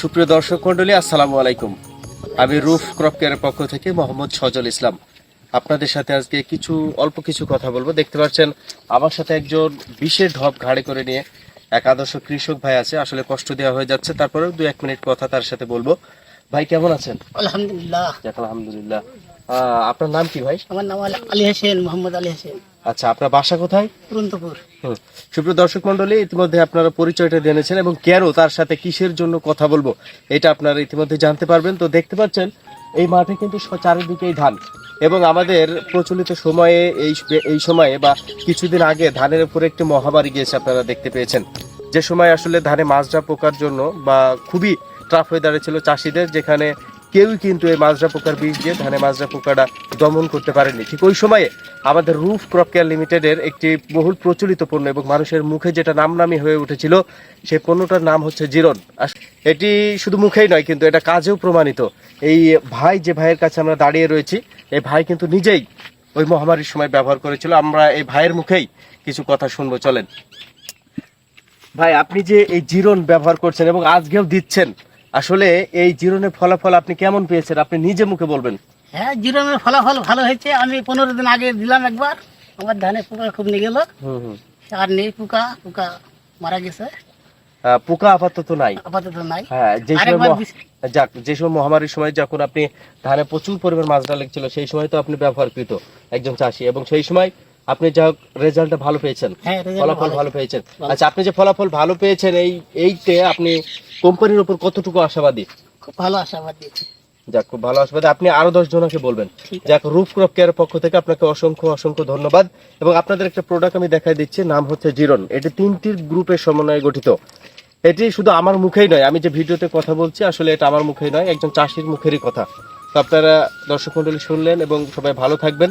সুপ্রিয় দর্শক মন্ডলী আসসালামু আলাইকুম। আমি রুফ ক্রপ কেয়ারের পক্ষ থেকে মোহাম্মদ সজল ইসলাম। আপনাদের সাথে আজকে কিছু অল্প কিছু কথা বলব। দেখতে পাচ্ছেন আমার সাথে একজন বিশেষ ঢপ ঘাড়ে করে নিয়ে এক আদর্শ কৃষক ভাই আছে। আসলে কষ্ট দেওয়া হয়ে যাচ্ছে তারপরেও দু এক মিনিট কথা তার সাথে বলব। ভাই কেমন আছেন? আলহামদুলিল্লাহ। আলহামদুলিল্লাহ। আপনার নাম কি ভাই? আমার নাম আলী হোসেন মোহাম্মদ আলী হোসেন। আচ্ছা আপনার বাসা কোথায়? তুরন্তপুর সুপ্রিয় দর্শক মন্ডলী ইতিমধ্যে আপনারা পরিচয়টা জেনেছেন এবং কেন তার সাথে কিসের জন্য কথা বলব এটা আপনারা ইতিমধ্যে জানতে পারবেন। তো দেখতে পাচ্ছেন এই মাঠে কিন্তু চারিদিকেই ধান এবং আমাদের প্রচলিত সময়ে এই এই সময়ে বা কিছুদিন আগে ধানের উপরে একটি মহামারী গিয়েছে আপনারা দেখতে পেয়েছেন। যে সময় আসলে ধানে মাজরা পোকার জন্য বা খুবই ট্রাফ হয়ে দাঁড়িয়েছিল চাষিদের যেখানে কেউই কিন্তু এই মাজরা পোকার বীজ দিয়ে ধানে মাজরা পোকাটা দমন করতে পারেনি ঠিক ওই সময়ে আমাদের রুফ ক্রপ কেয়ার লিমিটেডের একটি বহুল প্রচলিত পণ্য এবং মানুষের মুখে যেটা নামনামি হয়ে উঠেছিল সেই পণ্যটার নাম হচ্ছে জিরন এটি শুধু মুখেই নয়, কিন্তু এটা কাজেও প্রমাণিত। এই ভাই যে ভাইয়ের কাছে আমরা দাঁড়িয়ে রয়েছি, এই ভাই কিন্তু নিজেই ওই মহামারীর সময় ব্যবহার করেছিল। আমরা এই ভাইয়ের মুখেই কিছু কথা শুনব, চলেন। ভাই, আপনি যে এই জিরন ব্যবহার করছেন এবং আজকেও দিচ্ছেন আসলে এই জিরনের ফলাফল আপনি কেমন পেয়েছেন? আপনি নিজে মুখে বলবেন। হ্যাঁ জিরোমের ফলাফল ভালো হয়েছে। আমি পনেরো দিন আগে দিলাম একবার। আমার ধানে পোকা খুব নিয়ে গেল। আর নেই পোকা পোকা মারা গেছে। পোকা আপাতত নাই। আপাতত নাই। হ্যাঁ যে। যাক যে সময় মহামারীর সময় যখন আপনি ধানে প্রচুর পরিমাণ মাজরা লেগেছিল সেই সময় তো আপনি ব্যবহারকৃত একজন চাষি। এবং সেই সময় আপনি যা রেজাল্টটা ভালো পেয়েছেন। হ্যাঁ ফলাফল ভালো পেয়েছেন। আচ্ছা আপনি যে ফলাফল ভালো পেয়েছেন এই এইতে আপনি কোম্পানির উপর কতটুকু আশাবাদী? খুব ভালো আশাবাদ যাক খুব ভালো আশাবাদী। আপনি আরও দশ জনকে বলবেন। যাক রুফ ক্রপ কেয়ারের পক্ষ থেকে আপনাকে অসংখ্য অসংখ্য ধন্যবাদ। এবং আপনাদের একটা প্রোডাক্ট আমি দেখাই দিচ্ছি নাম হচ্ছে জিরন এটি তিনটির গ্রুপের সমন্বয়ে গঠিত। এটি শুধু আমার মুখেই নয় আমি যে ভিডিওতে কথা বলছি আসলে এটা আমার মুখেই নয় একজন চাষির মুখেরই কথা। তো আপনারা দর্শক মন্ডলী শুনলেন এবং সবাই ভালো থাকবেন।